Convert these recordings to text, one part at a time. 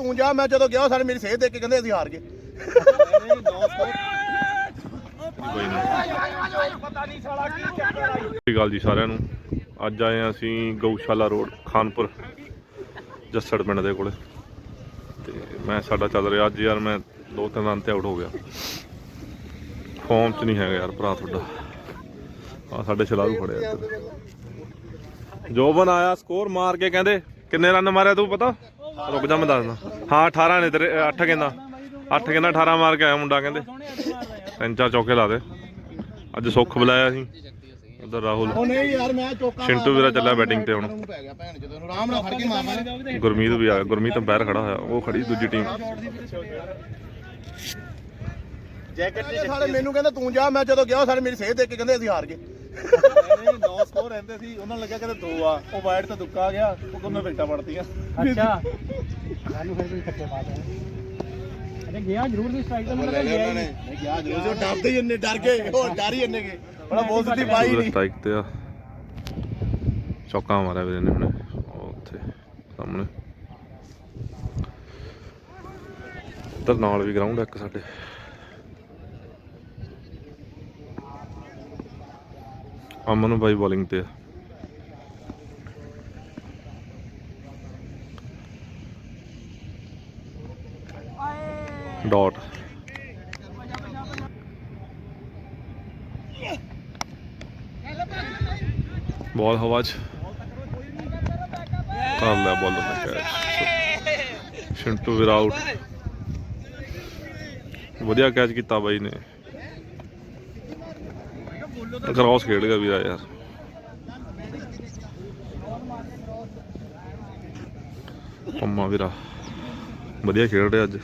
ਤੂੰ ਜਾ, ਮੈਂ ਜਦੋਂ ਗਿਆ ਸਾਰੇ ਮੇਰੀ ਸੇਧ ਦੇਖ ਕੇ ਕਹਿੰਦੇ ਅਸੀਂ ਹਾਰ ਗਏ। ਕੋਈ ਨਹੀਂ ਪਤਾ ਜੀ ਸਾਰਿਆਂ ਨੂੰ। ਅੱਜ ਆਏ ਹਾਂ ਅਸੀਂ ਗਊਸ਼ਾਲਾ ਰੋਡ, ਖਾਨਪੁਰ, ਜੱਸੜ ਪਿੰਡ ਦੇ ਕੋਲੇ। ਤੇ ਮੈਂ ਸਾਡਾ ਚੱਲ ਰਿਹਾ, ਅੱਜ ਯਾਰ ਮੈਂ ਦੋ ਤਿੰਨ ਰਨ ਤੇ ਆਊਟ ਹੋ ਗਿਆ। ਫਾਰਮ 'ਚ ਨਹੀਂ ਹੈਗਾ ਯਾਰ ਭਰਾ ਤੁਹਾਡਾ। ਆ ਸਾਡੇ ਛਲਾਰੂ ਫੜਿਆ ਇੱਧਰ। ਜੋਬਨ ਆਇਆ ਸਕੋਰ ਮਾਰ ਕੇ ਕਹਿੰਦੇ, ਕਿੰਨੇ ਰਨ ਮਾਰਿਆ ਤੂੰ ਪਤਾ? ਰੁਕ ਜਾ ਮੈਂ ਦੱਸਦਾ। ਹਾਂ 18 ਨੇ ਤੇਰੇ 8 ਕਹਿੰਦਾ। 8 ਕਹਿੰਦਾ 18 ਮਾਰ ਕੇ ਆਇਆ ਮੁੰਡਾ ਕਹਿੰਦੇ। ਤਿੰਨ ਚਾਰ ਚੌਕੇ ਲਾ ਦੇ। ਅੱਜ ਸੁੱਖ ਬੁਲਾਇਆ ਸੀ। ਉਧਰ ਰਾਹੁਲ। ਉਹ ਨਹੀਂ ਯਾਰ ਮੈਂ ਚੋਕਾ ਸ਼ਿੰਟੂ ਵੀਰਾ ਚੱਲਿਆ ਬੈਟਿੰਗ ਤੇ ਹੁਣ। ਪੈ ਗਿਆ ਭੈਣ ਜਦੋਂ ਇਹਨੂੰ ਆਰਾਮ ਨਾਲ ਫੜ ਕੇ ਮਾਰਨਾ ਗੁਰਮੀਤ ਵੀ ਆ ਗਿਆ ਗੁਰਮੀਤ ਅੰਪਾਇਰ ਖੜਾ ਹੋਇਆ। ਉਹ ਖੜੀ ਦੂਜੀ ਟੀਮ ਜੈਕਟ ਤੇ ਮੈਨੂੰ ਕਹਿੰਦੇ ਤੂੰ ਜਾ ਮੈਂ ਜਦੋਂ ਗਿਆ ਸਾਰੇ ਮੇਰੀ ਸੇਧ ਦੇਖ ਕੇ ਕਹਿੰਦੇ ਅਸੀਂ ਹਾਰ ਗਏ। ਨਹੀਂ 9 ਸਕੋਰ ਰਹਿੰਦੇ ਸੀ ਉਹਨਾਂ ਨੂੰ ਲੱਗਿਆ ਕਹਿੰਦੇ ਦੋ ਆ ਉਹ ਵਾਈਡ ਤੇ ਦੁੱਕਾ ਆ ਗਿਆ ਉਹ ਕੋਨੇ ਵਿਕਟਾਂ ਪੜਤੀਆਂ ਅੱਛਾ। ਸਾਨੂੰ ਫਿਰ ਵੀ ਖੱਟੇ ਪਾ ਦੇ ਅਰੇ ਗਿਆ ਜ਼ਰੂਰ ਸੀ ਸਟ੍ਰਾਈਕ ਤਾਂ ਮੈਨੂੰ ਲੱਗਿਆ ਗਿਆ ਹੀ ਨਹੀਂ। ਨਹੀਂ ਗਿਆ ਜਦੋਂ ਜੋ ਡਰਦੇ ਹੀ ਇੰਨੇ ਡਰ ਗਏ ਉਹ ਡਰ ਹੀ ਇੰਨੇ ਗਏ ਬੜਾ ਬਹੁਤ ਸਿੱਧੀ ਪਾਈ ਪੂਰਾ ਨਹੀਂ। ਸਟ੍ਰਾਈਕ ਤੇ ਆ। ਚੌਕਾ ਮਾਰਿਆ ਵੀਰੇ ਨੇ ਹੁਣੇ ਉੱਥੇ ਸਾਹਮਣੇ। ਉੱਧਰ ਨਾਲ ਵੀ ਗਰਾਊਂਡ ਇੱਕ ਸਾਡੇ। ਅਮਨ ਬਾਈ ਬੋਲਿੰਗ ਤੇ ਆ ਡਾਟ ਬਾਲ ਹਵਾ 'ਚ ਕਰ ਲਿਆ ਬਾਲ ਦਾ ਕੈਚ ਸ਼ਿੰਟੂ ਵੀਰ ਵਧੀਆ ਕੈਚ ਕੀਤਾ ਬਾਈ ਨੇ ਕ੍ਰਾਸ ਖੇਡ ਗਿਆ ਵੀਰਾ ਯਾਰ। ਪੰਮਾ ਵੀਰਾ, ਵਧੀਆ ਖੇਡ ਰਿਹਾ ਅੱਜ।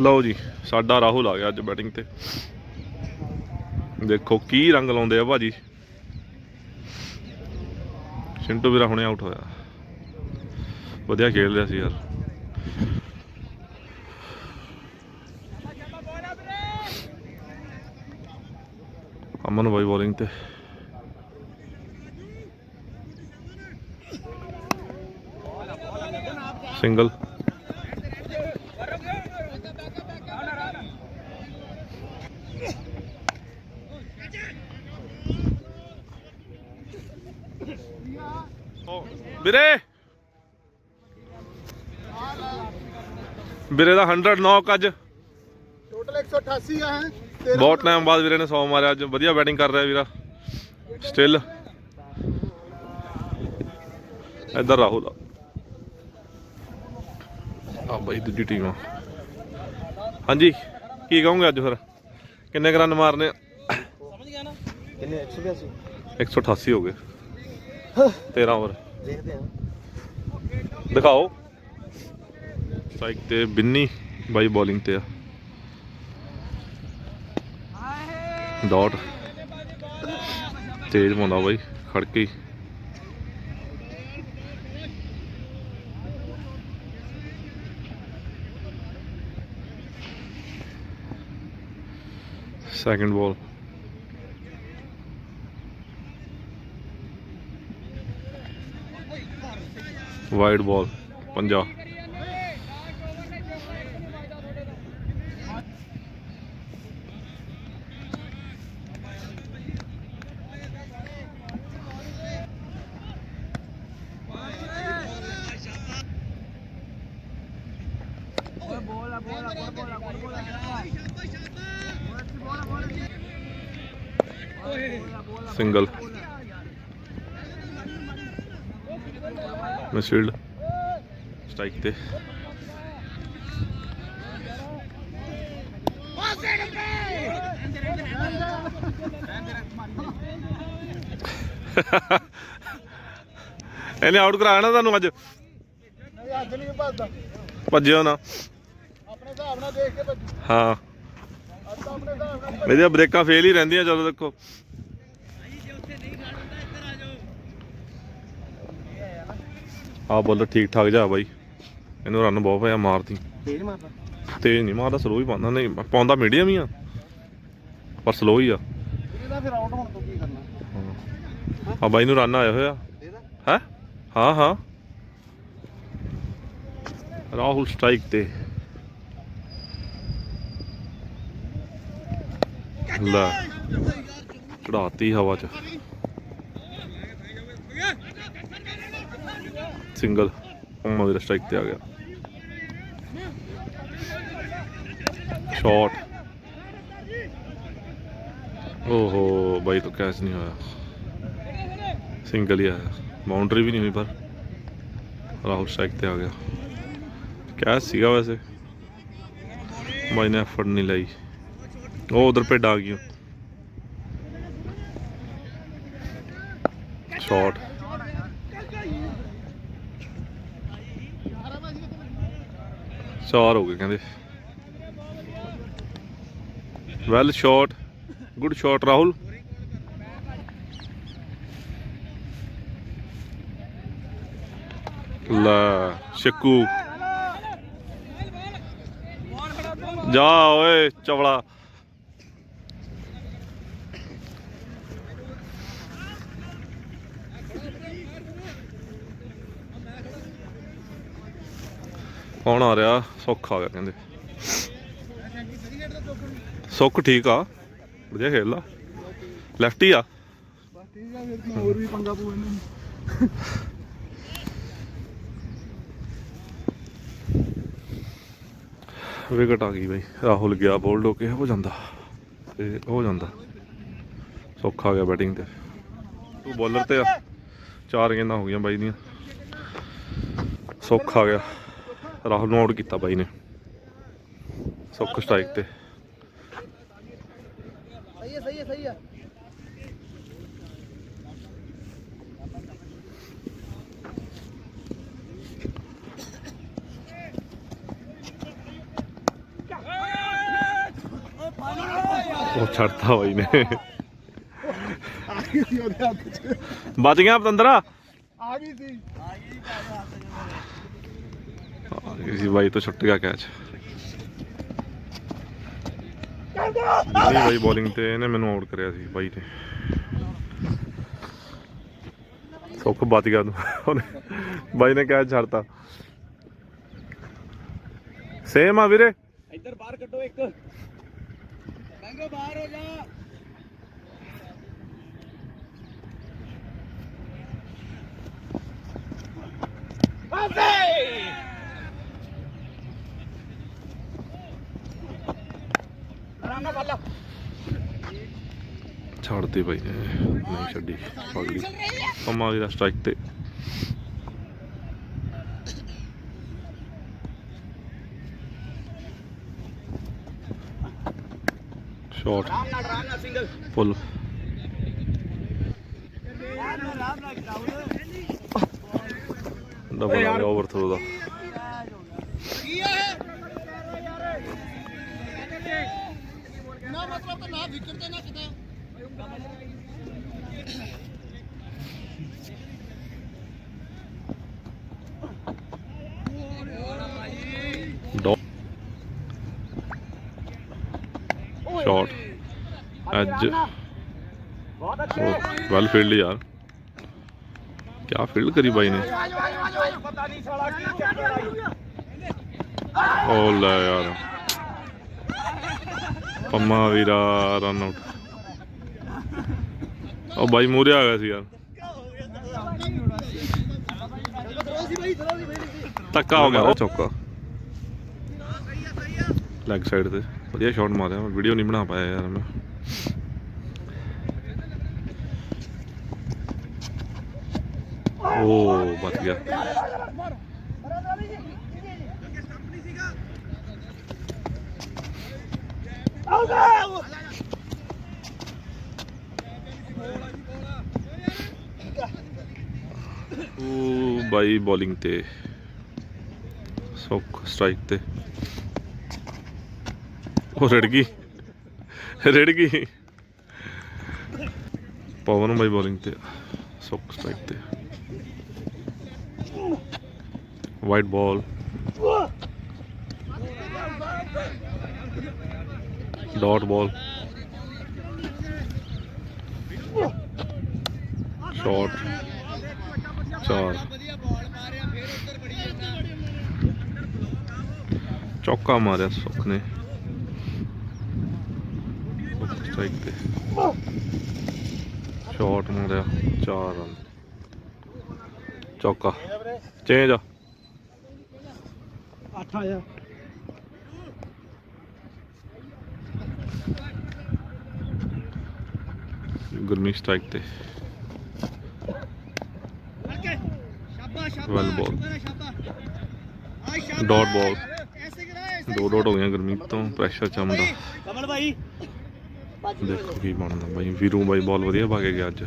ਲਓ ਜੀ, ਸਾਡਾ ਰਾਹੁਲ ਆ ਗਿਆ ਅੱਜ ਬੈਟਿੰਗ ਤੇ। ਦੇਖੋ ਕੀ ਰੰਗ ਲਾਉਂਦੇ ਆ ਭਾਜੀ। ਸ਼ਿੰਟੂ ਵੀਰਾ ਹੁਣੇ ਆਊਟ ਹੋਇਆ। ਵਧੀਆ ਖੇਡ ਰਿਹਾ ਸੀ ਯਾਰ। ਅਮਨ ਬਾਈ ਬੋਲਿੰਗ ਤੇ ਸਿੰਗਲ ਵੀਰੇ ਵੀਰੇ ਦਾ 100 ਨੌਕ ਅੱਜ। ਟੋਟਲ 188 ਆ ਹੈ ਬਹੁਤ ਟਾਈਮ ਬਾਅਦ ਵੀਰੇ ਨੇ 100 ਮਾਰਿਆ ਅੱਜ ਵਧੀਆ ਬੈਟਿੰਗ ਕਰ ਰਿਹਾ ਵੀਰਾ। ਸਟਿਲ ਇੱਧਰ ਰਾਹੁਲ ਆ। ਆ ਬਾਈ ਦੂਜੀ ਟੀਮ ਆ। ਹਾਂਜੀ ਕੀ ਕਹੋਗੇ ਅੱਜ ਫਿਰ? ਕਿੰਨੇ ਕੁ ਰਨ ਮਾਰਨੇ ਆ? ਕਿੰਨੇ? 182 188 ਹੋ ਗਏ। 13 ਓਵਰ ਦੇਖਦੇ ਹਾਂ ਦਿਖਾਓ। ਸਟ੍ਰਾਈਕ ਤੇ ਬਿੰਨੀ ਬਾਈ ਬੋਲਿੰਗ ਤੇ ਆ। ਡਾਟ। ਤੇਜ਼ ਪਾਉਂਦਾ ਬਾਈ ਖੜ ਕੇ ਹੀ second ball wide ball 50 single misfield strike ਤੇ ਇਹਨੇ ਆਊਟ ਕਰਾਇਆ ਨਾ ਤੁਹਾਨੂੰ ਅੱਜ। ਨਹੀਂ ਅੱਜ ਨਹੀਂ ਭੱਜਦਾ। ਭੱਜਿਓ ਨਾ। ਆਪਣੇ ਹਿਸਾਬ ਨਾਲ ਦੇਖ ਕੇ ਭੱਜੂ। ਹਾਂ ਅੱਜ ਤਾਂ ਆਪਣੇ ਹਿਸਾਬ ਨਾਲ ਇਹਦੀਆਂ ਬ੍ਰੇਕਾਂ ਫੇਲ ਹੀ ਰਹਿੰਦੀਆਂ ਚਲੋ ਦੇਖੋ। ਆ ਬੋਲਰ ਠੀਕ ਠਾਕ ਜਾ ਬਾਈ। ਇਹਨੂੰ ਰਨ ਬਹੁਤ ਪਿਆ ਮਾਰਦੀ ਤੇਜ਼ ਮਾਰਦਾ? ਤੇਜ਼ ਨਹੀਂ ਮਾਰਦਾ ਸਲੋ ਹੀ ਪਾਉਂਦਾ। ਨਹੀਂ ਪਾਉਂਦਾ ਮੀਡੀਅਮ ਹੀ ਆ ਪਰ ਸਲੋ ਹੀ ਆ। ਇਹਦਾ ਫਿਰ ਆਊਟ ਹੋਣ ਤੋਂ ਕੀ ਕਰਨਾ? ਆ ਬਾਈ ਨੂੰ ਰਨ ਆਇਆ ਹੋਇਆ। ਹੈ? ਹਾਂ ਹਾਂ। ਰਾਹੁਲ ਸਟ੍ਰਾਈਕ ਤੇ। ਲੈ ਚੜਾਤੀ ਹਵਾ ਚ। ਸਿੰਗਲ ਪੰਮਾ ਵੀਰਾ ਸਟ੍ਰਾਈਕ ਤੇ ਆ ਗਿਆ। ਸ਼ਾਟ ਓਹੋ, ਬਾਈ ਤੋਂ ਕੈਚ ਨਹੀਂ ਹੋਇਆ। ਸਿੰਗਲ ਹੀ ਆਇਆ ਬਾਉਂਡਰੀ ਵੀ ਨਹੀਂ ਹੋਈ ਪਰ ਰਾਹੁਲ ਸਟ੍ਰਾਈਕ ਤੇ ਆ ਗਿਆ। ਕੈਚ ਸੀਗਾ ਵੈਸੇ। ਬਾਈ ਨੇ ਐਫਰਟ ਨਹੀਂ ਲਈ। ਉਹ ਉਧਰ ਭੇਡ ਆ ਗਈ ਸ਼ਾਟ ਚਾਰ ਹੋ ਗਏ ਕਹਿੰਦੇ। Well shot good shot Rahul ਲੈ, ਸ਼ੱਕੂ। ਜਾ ਓਏ, ਚਵਲਾ। ਕੌਣ ਆ ਰਿਹਾ? ਸੁੱਖ ਆ ਗਿਆ ਕਹਿੰਦੇ। ਸੁੱਖ ਠੀਕ ਆ। ਵਧੀਆ ਖੇਲਦਾ ਲੈਫਟੀ ਆ ਠੀਕ ਆ। ਫਿਰ ਹੋਰ ਵੀ ਪੰਗਾ ਪੂ ਇਹਨੂੰ ਵਿਕਟ ਆ ਗਈ ਬਾਈ। ਰਾਹੁਲ ਗਿਆ, ਬੋਲਡ ਹੋ ਕੇ ਹੋ ਜਾਂਦਾ? ਤੇ ਹੋ ਜਾਂਦਾ। ਸੌਖਾ ਆ ਗਿਆ ਬੈਟਿੰਗ ਤੇ। ਤੂੰ ਬੋਲਰ ਤੇ ਆ। ਚਾਰ ਗੇਂਦਾਂ ਹੋ ਗਈਆਂ ਬਾਈ ਦੀਆਂ। ਸੌਖਾ ਆ ਗਿਆ। ਰਾਹੁਲ ਨੂੰ ਆਊਟ ਕੀਤਾ ਬਾਈ ਨੇ। ਸੁੱਖ ਸਟ੍ਰਾਈਕ ਤੇ। ਸਹੀ ਹੈ ਸਹੀ ਹੈ ਸਹੀ ਹੈ ਉਹ ਛੱਡਤਾ ਬਾਈ ਨੇ। ਆ ਗਈ ਬਚ ਗਿਆ ਪਤੰਦਰਾ? ਆ ਗਈ ਸੀ। ਇਸੀ ਬਾਈ ਤੋਂ ਛੁੱਟ ਗਿਆ ਕੈਚ। ਨਹੀਂ ਬਾਈ ਬੋਲਿੰਗ ਤੇ ਇਹਨੇ ਮੈਨੂੰ ਆਊਟ ਕਰਿਆ ਸੀ ਬਾਈ ਨੇ ਸੁੱਖ ਬਚ ਗਿਆ ਉਹਨੇ। ਬਾਈ ਨੇ ਕੈਚ ਛੱਡਤਾ। ਸੇਮ ਆ ਵੀਰੇ। ਇੱਧਰ ਬਾਹਰ ਕੱਢੋ ਇੱਕ। ਮੰਗੋ ਬਾਹਰ ਹੋ ਜਾ। ਛੱਡਤੀ ਬਾਈ ਨੇ ਨਹੀਂ ਛੱਡੀ ਪਗੜੀ ਪੰਮਾ ਵੀਰਾ ਸਟ੍ਰਾਈਕ ਤੇ। Shot full double over throw ਦਾ। ਮਤਲਬ ਤਾਂ ਨਾ ਵਿਕਟ ਤੇ ਨਾ ਕਿਤੇ ਡੋ ਸ਼ਾਟ ਅੱਜ ਬਹੁਤ ਅੱਛੇ ਵੈਲ ਫੀਲਡ ਯਾਰ ਕਿਆ ਫੀਲਡ ਕਰੀ ਬਾਈ ਨੇ ਪਤਾ ਨਹੀਂ ਸਾਲਾ ਕੀ ਚੱਕਰ ਆਈ ਓ ਲੈ ਯਾਰ ਪੰਮਾ ਵੀਰਾ ਰਨ ਆਊਟ ਉਹ ਬਾਈ ਮੂਰੇ ਆ ਗਿਆ ਸੀ ਯਾਰ। ਧੱਕਾ ਹੋ ਗਿਆ। ਚੌਕਾ। ਲੈਗ ਸਾਈਡ ਤੇ। ਵਧੀਆ ਸ਼ਾਟ ਮਾਰਿਆ। ਮੈਂ ਵੀਡੀਓ ਨਹੀਂ ਬਣਾ ਪਾਇਆ ਯਾਰ ਮੈਂ। ਓ ਬਚ ਗਿਆ। ਉਹ ਬਾਈ ਬੋਲਿੰਗ ਤੇ। ਸੁੱਖ ਸਟ੍ਰਾਈਕ ਤੇ। ਉਹ ਰੜ ਗਈ ਰੜ ਗਈ ਪਵਨ ਬਾਈ ਬੋਲਿੰਗ ਤੇ। ਸੁੱਖ ਸਟ੍ਰਾਈਕ ਤੇ। White ball. Dot ball. Shot. ਚਾਰ। ਚੌਕਾ ਮਾਰਿਆ ਸੁੱਖ ਨੇ। ਸਟ੍ਰਾਈਕ ਤੇ। ਸ਼ਾਟ ਮਾਰਿਆ 4 ਰਨ ਚੌਕਾ। ਚੇਂਜ ਆ। 8 ਆਇਆ। ਗੁਰਮੀ ਸਟ੍ਰਾਈਕ ਤੇ। Well ball dot ball. ਦੋ ਡਾਟ ਹੋ ਗਈਆਂ ਗੁਰਮੀਤ ਤੋਂ ਪ੍ਰੈਸ਼ਰ ਚਮਦਾ। ਕਮਲ ਭਾਈ ਦੇਖੋ ਕੀ ਬਣਦਾ ਬਾਈ ਵੀਰੂ ਬਾਈ ਬਾਲ ਵਧੀਆ ਕੇ ਗਿਆ ਅੱਜ।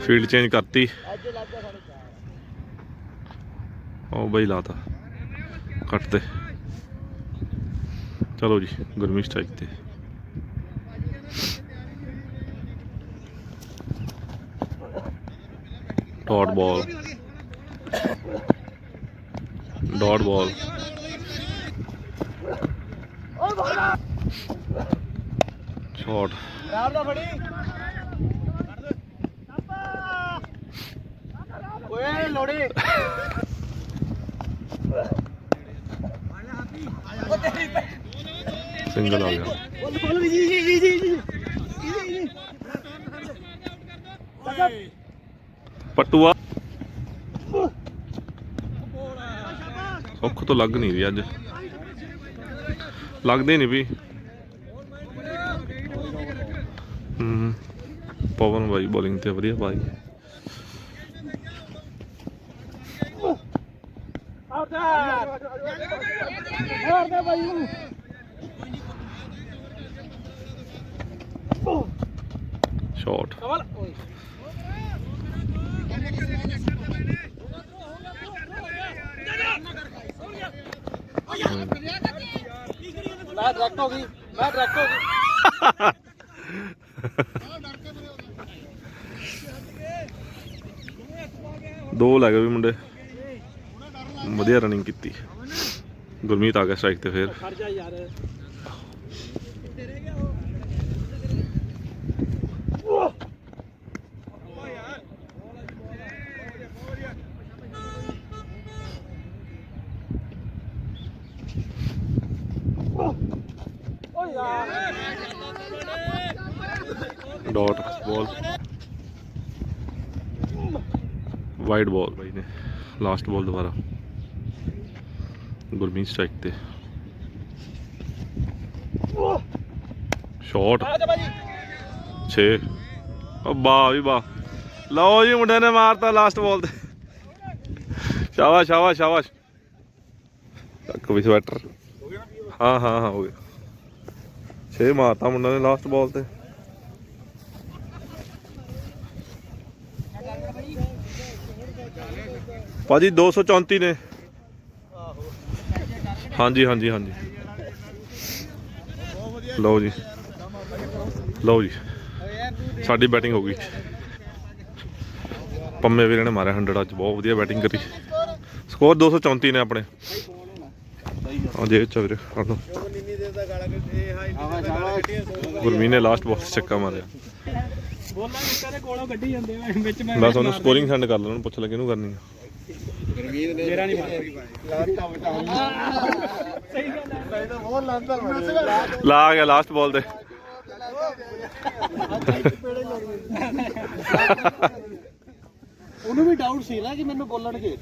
ਫੀਲਡ ਚੇਂਜ ਕਰਤੀ। ਉਹ ਬਾਈ ਲਾਤਾ ਕੱਟ ਤੇ। ਚਲੋ ਜੀ ਗੁਰਮੀ ਸਟ੍ਰਾਈਕ ਤੇ। Dot ball dot ball shot Ram ਦਾ ਫੜੀ ਓਏ ਲੋੜੀ ਸਿੰਗਲ ਆ ਗਿਆ ਬੋਲ ਬੋਲ ਜੀ ਜੀ ਜੀ ਜੀ ਜੀ ਜੀ ਪਟੂਆ। ਸੁੱਖ ਤੋਂ ਲੱਗ ਨਹੀਂ ਰਹੀ ਅੱਜ। ਲੱਗਦੇ ਨਹੀਂ ਵੀ। ਹੂੰ ਪਵਨ ਬਾਈ ਬੋਲਿੰਗ ਤੇ ਵਧੀਆ ਨੂੰ ਸ਼ਾਟ ਕਮਲ ਮੈਂ ਡਾਇਰੈਕਟ ਹੋ ਗਈ ਮੈਂ ਡਾਇਰੈਕਟ ਹੋ ਗਈ। ਦੋ ਲੱਗ ਗਏ ਵੀ ਮੁੰਡੇ। ਵਧੀਆ ਰਨਿੰਗ ਕੀਤੀ। ਗੁਰਮੀਤ ਆ ਗਿਆ ਸਟ੍ਰਾਈਕ ਤੇ ਫੇਰ ਖੜ ਜਾ ਯਾਰ ਓ ਯਾਰ ਡਾਟ ਬਾਲ ਵਾਈਡ ਬਾਲ ਬਾਈ ਨੇ ਲਾਸਟ ਬਾਲ ਦੁਬਾਰਾ। ਗੁਰਮੀਤ ਸਟ੍ਰਾਈਕ ਤੇ। ਸ਼ਾਟ 6 ਓ ਵਾਹ ਵੀ ਵਾਹ। ਲਓ ਜੀ ਮੁੰਡੇ ਨੇ ਮਾਰਤਾ ਲਾਸਟ ਬਾਲ ਤੇ। ਸ਼ਾਬਾਸ਼ ਸ਼ਾਬਾਸ਼ ਸ਼ਾਬਾਸ਼। ਤੱਕ ਵੀ ਸਵੈਟਰ ਹਾਂ ਹਾਂ ਹਾਂ, ਹੋ ਗਿਆ। 6 ਮਾਰਤਾ ਮੁੰਡਾ ਨੇ ਲਾਸਟ ਬਾਲ ਤੇ। ਭਾਜੀ 234 ਨੇ। ਹਾਂਜੀ ਹਾਂਜੀ ਹਾਂਜੀ। ਲਓ ਜੀ। ਲਓ ਜੀ। ਸਾਡੀ ਬੈਟਿੰਗ ਹੋ ਗਈ। ਪੰਮੇ ਵੀਰੇ ਨੇ ਮਾਰਿਆ 100 ਅੱਜ ਬਹੁਤ ਵਧੀਆ ਬੈਟਿੰਗ ਕਰੀ। ਸਕੋਰ 234 ਨੇ ਆਪਣੇ। ਹਾਂ ਜੇ ਚ ਵੀਰੇ ਫੜ ਲਓ। ਗੁਰਮੀਤ ਨੇ ਲਾਸਟ ਬਾਲ ਚੱਕਾ ਮਾਰਿਆ। ਬੋਲਾਂ ਨਿੱਕਾ ਦੇ ਕੋਲੋਂ ਗੱਡੀ ਜਾਂਦੇ ਆ ਵਿੱਚ ਮੈਂ ਉਹਨੂੰ ਸਕੋਰਿੰਗ ਸੈਂਡ ਕਰ ਲੈਣਾ ਉਹਨੂੰ ਪੁੱਛ ਲੈ ਕਿਹਨੂੰ ਕਰਨੀ ਆ। ਮੇਰਾ ਨਹੀਂ ਸਹੀ ਗੱਲ ਹੈ ਲਾ ਗਿਆ ਲਾਸਟ ਬਾਲ ਤੇ। ਉਹਨੂੰ ਵੀ ਡਾਊਟ ਸੀ ਨਾ ਕਿ ਮੈਨੂੰ ਬੋਲਣਗੇ।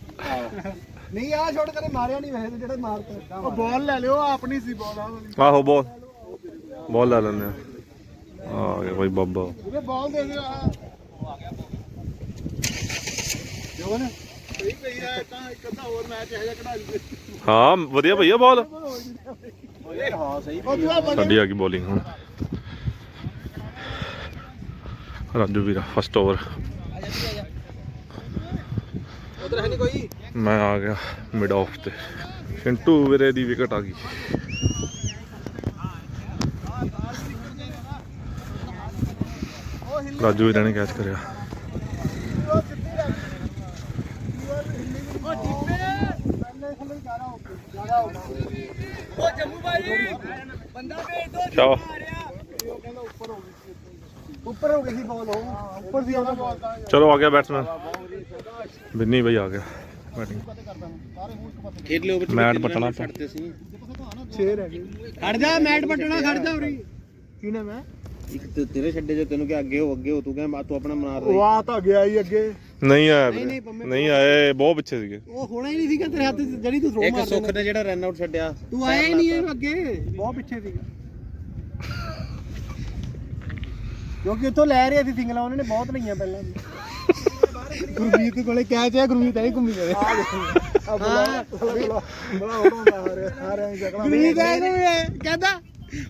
ਨਹੀਂ ਆ ਛੋੜ ਕਰੇ ਮਾਰਿਆ ਨਹੀਂ ਵੈਸੇ ਜਿਹੜੇ ਮਾਰਤੇ। ਉਹ ਬਾਲ ਲੈ ਲਿਓ ਆਪਣੀ ਸੀ ਬਾਲ ਆਹੋ ਬਾਲ ਬਾਲ ਲੈ ਲੈਣੇ ਆ। ਗਿਆ ਬਾਈ ਬਾਬਾ। ਉਹਦੇ ਬਾਲ ਦੇ ਦਿਓ ਆ ਜੋਨ ਸਹੀ ਪਈ ਆ ਤਾਂ ਇੱਕ ਅੱਧਾ ਹੋਰ ਮੈਚ ਇਹੋ ਜਿਹਾ ਕਢਾ ਲਈ ਹਾਂ, ਵਧੀਆ ਭਈਆ ਬਾਲ ਹਾਂ ਸਹੀ ਉਹ ਤੂੰ ਆ ਸਾਡੀ ਆ ਗਈ ਬੋਲਿੰਗ ਹੁਣ। ਰਾਜੂ ਵੀਰਾ ਫਸਟ ਓਵਰ ਉਧਰ ਹੈ ਨਹੀਂ ਕੋਈ ਮੈਂ ਆ ਗਿਆ ਮਿਡ ਆਫ ਤੇ। ਸਿੰਟੂ ਵੀਰੇ ਦੀ ਵਿਕਟ ਆ ਗਈ। ਰਾਜੂ ਵੀਰੇ ਨੇ ਕੈਚ ਕਰਿਆ ਉਹ ਜੰਮੂ ਭਾਈ ਬੰਦਾ ਭੇਜ ਦੋ ਚਲੋ। ਉੱਪਰ ਹੋ ਗਈ ਸੀ ਬਾਲ ਉਹ। ਉੱਪਰ ਸੀ ਉਹਦਾ ਬਾਲ ਤਾਂ ਚਲੋ ਆ ਗਿਆ ਬੈਟਸਮੈਨ ਬਿੰਨੀ ਬਈ ਆ ਗਿਆ। ਬੈਟਿੰਗ ਖੇਡ ਲਿਓ ਮੈਟ ਪਟਣਾ ਰਹਿ ਗਏ। ਖੜ ਜਾ ਮੈਟ ਪਟਣਾ ਖੜ ਜਾ ਉਰੀ। ਕਿਹਨੇ ਮੈਂ ਇੱਕ ਤੇਰੇ ਛੱਡੇ ਜੋ ਤੈਨੂੰ ਕਿ ਅੱਗੇ ਹੋ ਅੱਗੇ ਹੋ। ਤੂੰ ਕਹਿੰਦਾ ਤੂੰ ਆਪਣਾ ਮਨਾ ਉਹ ਆ ਤਾਂ ਗਿਆ ਹੀ ਅੱਗੇ। ਨਹੀਂ ਆਇਆ ਵੀਰੇ ਨਹੀਂ ਆਏ ਬਹੁਤ ਪਿੱਛੇ ਸੀਗੇ ਉਹ ਹੋਣਾ ਹੀ ਨਹੀਂ ਸੀਗਾ ਤੇਰੇ ਹੱਥ 'ਚ ਜਿਹੜੀ ਤੂੰ ਥਰੋ ਇੱਕ ਮਾਰ ਸੁੱਖ ਨੇ ਜਿਹੜਾ ਰਨ ਆਊਟ ਛੱਡਿਆ ਤੂੰ ਆਇਆ ਹੀ ਨਹੀਂ ਇਹ ਅੱਗੇ ਬਹੁਤ ਪਿੱਛੇ ਸੀਗਾ ਕਿਉਂਕਿ ਉੱਥੋਂ ਲੈ ਰਹੇ ਸੀ ਸਿੰਗਲਾਂ ਉਹਨਾਂ ਨੇ ਬਹੁਤ ਲਈਆਂ ਪਹਿਲਾਂ ਗੁਰਮੀਤ ਕੋਲੇ ਕੈਚ ਹੈ ਗੁਰਮੀਤ ਐ ਘੁੰਮੀ ਜਾਵੇ ਆ ਬੜਾ ਬੜਾ ਬੜਾ ਹੋਣਾ ਆ ਰਿਹਾ ਆ ਰਿਹਾ ਜਗਲਾ ਗੁਰਮੀਤ ਐ ਘੁੰਮੀ ਕਹਿੰਦਾ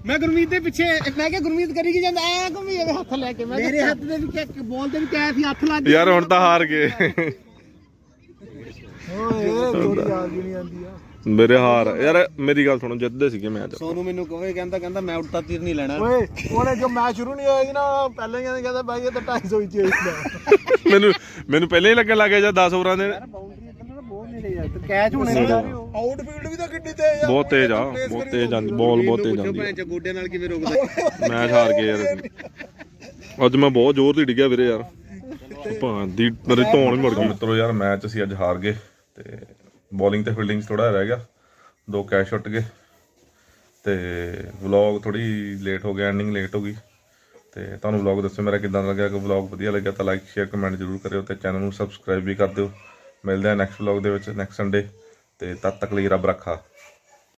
ਮੈਂ ਗੁਰਮੀਤ ਦੇ ਪਿੱਛੇ ਮੈਂ ਕਿਹਾ ਗੁਰਮੀਤ ਕਰੀ ਕੀ ਜਾਂਦਾ? ਐ ਘੁੰਮੀ ਜਾਵੇ ਹੱਥ ਲੈ ਕੇ। ਮੇਰੇ ਹੱਥ ਦੇ ਵੀ ਕਿ ਬੋਲ ਦੇ ਵੀ ਕੈਚ ਸੀ ਹੱਥ ਲੱਗ ਯਾਰ ਹੁਣ ਤਾਂ ਹਾਰ ਗਏ। ਓਏ ਇਹ ਥੋੜੀ ਯਾਦ ਵੀ ਨਹੀਂ ਆਉਂਦੀ ਆ। ਮੇਰੇ ਹਾਰ ਯਾਰ ਮੇਰੀ ਗੱਲ ਸੁਣੋ ਜਿੱਤਦੇ ਸੀਗੇ ਮੈਚ। ਸੋਨੂੰ ਮੈਨੂੰ ਕਹੇ ਕਹਿੰਦਾ ਕਹਿੰਦਾ ਮੈਂ ਉਲਟਾ ਤੀਰ ਨਹੀਂ ਲੈਣਾ। ਓਏ ਉਹਨੇ ਜੋ ਮੈਚ ਸ਼ੁਰੂ ਨਹੀਂ ਹੋਇਆ ਸੀ ਨਾ ਪਹਿਲਾਂ ਹੀ ਕਹਿੰਦਾ ਬਾਈ ਇਹ ਤਾਂ 250 ਹੀ ਚਾਹੀਦਾ ਮੈਨੂੰ ਮੈਨੂੰ ਪਹਿਲਾਂ ਹੀ ਲੱਗਣ ਲੱਗ ਗਿਆ ਜਦ 10 ਓਵਰਾਂ ਦੇ। ਬਾਉਂਡਰੀ ਅੰਦਰ ਬਹੁਤ ਨੇੜੇ ਯਾਰ ਤੇ ਕੈਚ ਹੋਣੇ ਨੇ ਸਾਰੇ ਉਹ। ਆਊਟਫੀਲਡ ਵੀ ਤਾਂ ਕਿੰਨੀ ਤੇਜ਼ ਆ। ਬਹੁਤ ਤੇਜ਼ ਆ। ਬਹੁਤ ਤੇਜ਼ ਜਾਂਦੀ। ਬਾਲ ਬਹੁਤ ਤੇਜ਼ ਜਾਂਦੀ ਭੈਣ ਚ ਗੋਡੇ ਨਾਲ ਕਿਵੇਂ ਰੋਕਦਾ। ਮੈਚ ਹਾਰ ਗਏ ਯਾਰ ਅਸੀਂ। ਅੱਜ ਮੈਂ ਬਹੁਤ ਜ਼ੋਰ ਦੀ ਡਿੱਗਿਆ ਵੀਰੇ ਯਾਰ। ਭਾਂ ਦੀ ਮੇਰੇ ਧੌਣ ਹੀ ਮੁੜ ਗਈ। ਮਿੱਤਰੋ ਯਾਰ ਮੈਚ ਅਸੀਂ ਅੱਜ ਹਾਰ ਗਏ ਤੇ ਬੋਲਿੰਗ ਤੇ ਫੀਲਡਿੰਗ ਥੋੜਾ ਰਹਿ ਗਿਆ। ਦੋ ਕੈਚ ਉੱਟ ਗਏ। ਤੇ ਵਲੌਗ ਥੋੜੀ ਲੇਟ ਹੋ ਗਿਆ ਐਂਡਿੰਗ ਲੇਟ ਹੋ ਗਈ। ਤੇ ਤੁਹਾਨੂੰ ਵਲੌਗ ਦੱਸੋ ਮੇਰਾ ਕਿਦਾਂ ਲੱਗਿਆ? ਕਿ ਵਲੌਗ ਵਧੀਆ ਲੱਗਿਆ ਤਾਂ ਲਾਈਕ ਸ਼ੇਅਰ ਕਮੈਂਟ ਜ਼ਰੂਰ ਕਰਿਓ ਤੇ ਚੈਨਲ ਨੂੰ ਸਬਸਕ੍ਰਾਈਬ ਵੀ ਕਰ ਦਿਓ। ਮਿਲਦੇ ਆ ਨੈਕਸਟ ਵਲੌਗ ਦੇ ਵਿੱਚ ਨੈਕਸਟ ਸੰਡੇ ਤੇ ਤਦ ਤੱਕ ਲਈ ਰੱਬ ਰੱਖਾ।